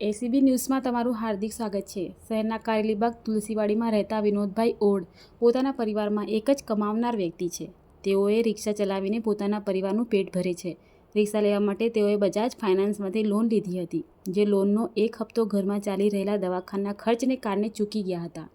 ACB ન્યૂઝમાં તમારું હાર્દિક સ્વાગત છે. શહેરના કારેલીબાગ તુલસીવાડીમાં રહેતા વિનોદભાઈ ઓડ પોતાના પરિવારમાં એક જ કમાવનાર વ્યક્તિ છે. તેઓએ રિક્ષા ચલાવીને પોતાના પરિવારનું પેટ ભરે છે. રિક્ષા લેવા માટે તેઓએ બજાજ ફાઇનાન્સમાંથી લોન લીધી હતી, જે લોનનો એક હપ્તો ઘરમાં ચાલી રહેલા દવાખાના ખર્ચને કારણે ચૂકી ગયા હતા.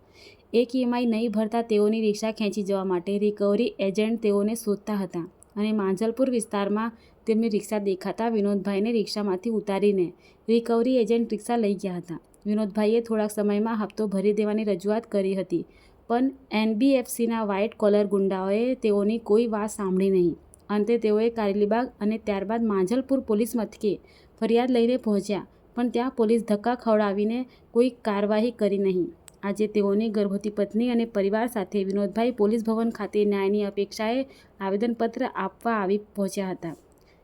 એક ઈએમઆઈ નહીં ભરતા તેઓની રિક્ષા ખેંચી જવા માટે રિકવરી એજન્ટ તેઓને શોધતા હતા અને માંજલપુર વિસ્તારમાં તેમની રિક્ષા દેખાતા વિનોદભાઈને રિક્ષામાંથી ઉતારીને રિકવરી એજન્ટ રિક્ષા લઈ ગયા હતા. વિનોદભાઈએ થોડાક સમયમાં હપ્તો ભરી દેવાની રજૂઆત કરી હતી, પણ એનબીએફસીના વ્હાઇટ કોલર ગુંડાઓએ તેઓની કોઈ વાત સાંભળી નહીં. અંતે તેઓએ કારેલીબાગ અને ત્યારબાદ માંજલપુર પોલીસ મથકે ફરિયાદ લઈને પહોંચ્યા, પણ ત્યાં પોલીસ ધક્કા ખવડાવીને કોઈ કાર્યવાહી કરી નહીં. આજે તેઓની ગર્ભવતી પત્ની અને પરિવાર સાથે વિનોદભાઈ પોલીસ ભવન ખાતે ન્યાયની અપેક્ષાએ આવેદનપત્ર આપવા આવી પહોંચ્યા હતા.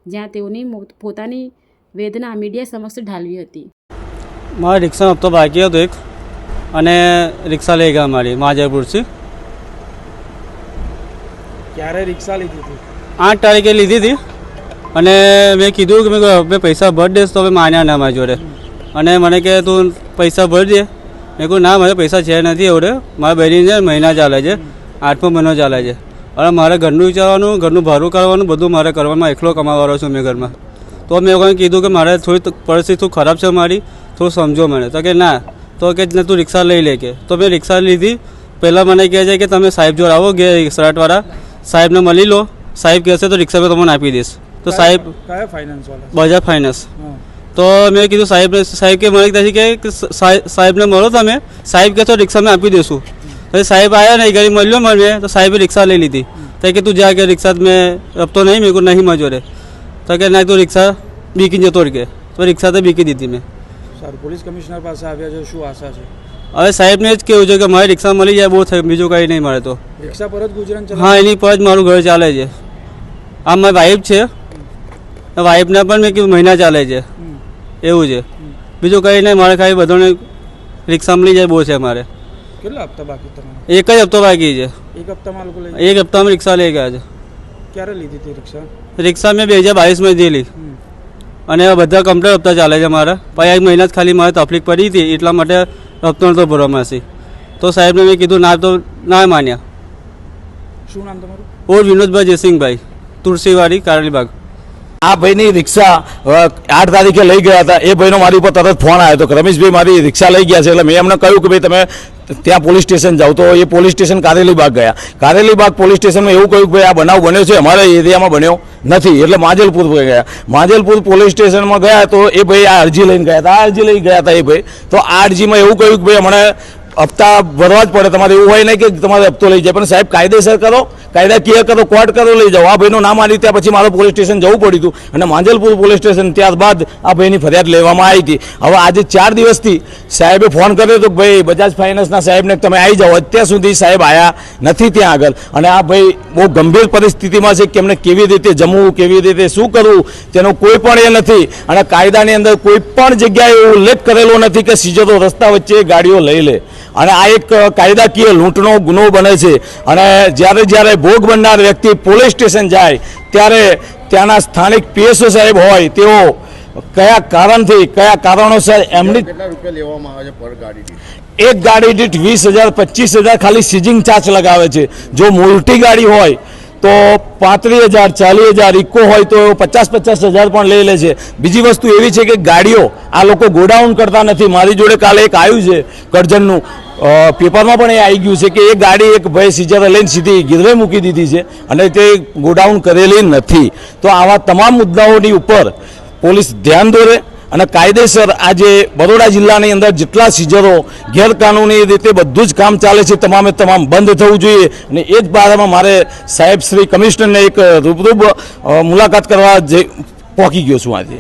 જ્યાં તેઓની પોતાની વેદના મીડિયા સમક્ષ ઢાલવી હતી. મારા રિક્ષાનો હપ્તો બાકી હતો એક. અને રિક્ષા લઈ ગયા મારી માજાપુરથી ક્યારે રિક્ષા લીધી હતી? આઠ તારીખે લીધી હતી. અને મેં કીધું કે મેં હવે પૈસા ભરી દઈશ તો હવે માન્યા ના મારી જોડે. અને મને કે તું પૈસા ભરી દે. મેં કહું ના મારે પૈસા છે નથી એવડે. મારા બહેની છે મહિના ચાલે છે આઠમો મહિનો ચાલે છે. અને મારે ઘરનું વિચારવાનું ઘરનું ભાડું કરવાનું બધું મારે કરવાનું એકલો કમાવાનો છું મેં ઘરમાં. તો મેં લોકોને કીધું કે મારે થોડી પરિસ્થિતિ થોડી ખરાબ છે મારી થોડું સમજો મને. તો કે ના તો કે તું રિક્ષા લઈ લે કે. તો મેં રિક્ષા લીધી. પહેલાં મને કહે છે કે તમે સાહેબ જોડે આવો ગે સરાટવાળા સાહેબને મળી લો. સાહેબ કહેશે તો રિક્ષા મેં તમને આપી દઈશ. તો સાહેબ કયા ફાઇનાન્સ બજાજ ફાઇનાન્સ. તો મેં કીધું સાહેબ સાહેબ કે મને કહે કે સાહેબને મળો તમે. સાહેબ કહેશો રિક્ષા મેં આપી દઈશું. પછી સાહેબ આવ્યા નહીં ઘરે મળ્યો મને તો સાહેબે રિક્ષા લઈ લીધી તો કે તું જા કે રિક્ષા મેં રપતો નહીં મેં કહું નહીં મજોરે તો કે ના તું રિક્ષા બીકી જતો રહે કે તો રિક્ષા તો બીકી દીધી મેં સર પોલીસ કમિશનર પાસે આવ્યા છે શું આશા છે હવે સાહેબને જ કેવું છે કે મારી રિક્ષા મળી જાય બહુ થયું બીજું કંઈ નહીં મળે તો રિક્ષા પર જ ગુજરાન હા એની પર જ મારું ઘર ચાલે છે આ મારી વાઈફ છે વાઈફના પણ મેં કીધું મહિના ચાલે છે એવું છે બીજું કંઈ નહીં મારે ખાલી બધાને રિક્ષા મળી જાય બહુ છે મારે કેટલા હપ્તા બાકી તમારા? એક જ હપ્તો બાકી છે. એક હપ્તામાં લોકો લઈ એક હપ્તામાં રિક્ષા લઈ ગયા છે. ક્યારે લીધી હતી રિક્ષા? રિક્ષા મેં બે હજાર બાવીસમાં લીધી. અને બધા કમ્પ્લેટ હપ્તા ચાલે છે મારા પછી એક મહિના જ ખાલી મારે તકલીફ પડી હતી એટલા માટે હપ્તો નહોતો ભરવામાં હશે તો સાહેબને મેં કીધું ના તો ના માન્યા. શું નામ તમારું? ઓર વિનોદભાઈ જયસિંહભાઈ તુલસીવાડી કારલીબાગ આ ભાઈની રિક્ષા આઠ તારીખે લઈ ગયા હતા. એ ભાઈનો મારી ઉપર તરત ફોન આવ્યો હતો કે, રમેશભાઈ, મારી રિક્ષા લઈ ગયા છે. એટલે મેં એમને કહ્યું કે, ભાઈ, તમે ત્યાં પોલીસ સ્ટેશન જાઓ. તો એ પોલીસ સ્ટેશન કારેલીબાગ ગયા. કારેલીબાગ પોલીસ સ્ટેશનમાં એવું કહ્યું કે, ભાઈ, આ બનાવ બન્યો છે. અમારા એરિયામાં બન્યો નથી. એટલે માજલપુર પર ગયા. માજલપુર પોલીસ સ્ટેશનમાં ગયા તો એ ભાઈ આ અરજી લઈને ગયા હતા. આ અરજી લઈ ગયા હતા એ ભાઈ. તો આ અરજીમાં એવું કહ્યું કે, ભાઈ અમને હપ્તા ભરવા જ પડે. તમારે એવું હોય નહીં કે તમારે હપ્તો લઈ જાય. પણ સાહેબ, કાયદેસર કરો કાયદાકીય કરો, કોર્ટ કરો, લઈ જાઓ. આ ભાઈનું નામ આની ત્યાં પછી મારે પોલીસ સ્ટેશન જવું પડ્યું હતું. અને માંજલપુર પોલીસ સ્ટેશન ત્યારબાદ આ ભાઈની ફરિયાદ લેવામાં આવી હતી. હવે આજે ચાર દિવસથી સાહેબે ફોન કર્યો હતો ભાઈ, બજાજ ફાઇનાન્સના સાહેબને તમે આવી જાઓ. અત્યાર સુધી સાહેબ આવ્યા નથી ત્યાં આગળ. અને આ ભાઈ બહુ ગંભીર પરિસ્થિતિમાં છે કે એમને કેવી રીતે જમવું, કેવી રીતે શું કરવું, તેનો કોઈ પણ એ નથી. અને કાયદાની અંદર કોઈ પણ જગ્યાએ ઉલ્લેખ કરેલો નથી કે સીજરો રસ્તા વચ્ચે ગાડીઓ લઈ લે. અને આ એક કાયદાકીય લૂંટનો ગુનો બને છે. અને જ્યારે જ્યારે ભોગ બનનાર વ્યક્તિ પોલીસ સ્ટેશન જાય ત્યારે ત્યાંના સ્થાનિક પીએસઓ સાહેબ હોય તેઓ કયા કારણથી કયા કારણોસર એમની એક ગાડી દીઠ વીસ હજાર પચીસ હજાર ખાલી સીઝિંગ ચાર્જ લગાવે છે. જો મોટી ગાડી હોય તો પાંત્રીસ હજાર, ચાલીસ હજાર, ઇકો હોય તો પચાસ પચાસ હજાર પણ લઈ લે છે. બીજી વસ્તુ એવી છે કે ગાડીઓ આ લોકો ગોડાઉન કરતા નથી. મારી જોડે કાલે એક આવ્યું છે કરજણનું. પેપરમાં પણ એ આવી ગયું છે કે એ ગાડી એક ભાઈ સીજર લઈને સીધી ગીરવે મૂકી દીધી છે અને તે ગોડાઉન કરેલી નથી. તો આવા તમામ મુદ્દાઓની ઉપર પોલીસ ધ્યાન દોરે. અને કાયદેસર આજે બરોડા જિલ્લાની અંદર જેટલા સીઝરો ગેરકાનૂની રીતે બધું જ કામ ચાલે છે, તમામે તમામ બંધ થવું જોઈએ. અને એ જ બારામાં મારે સાહેબ શ્રી કમિશનરને એક રૂબરૂબ મુલાકાત કરવા જે પહોંચી ગયો છું આજે.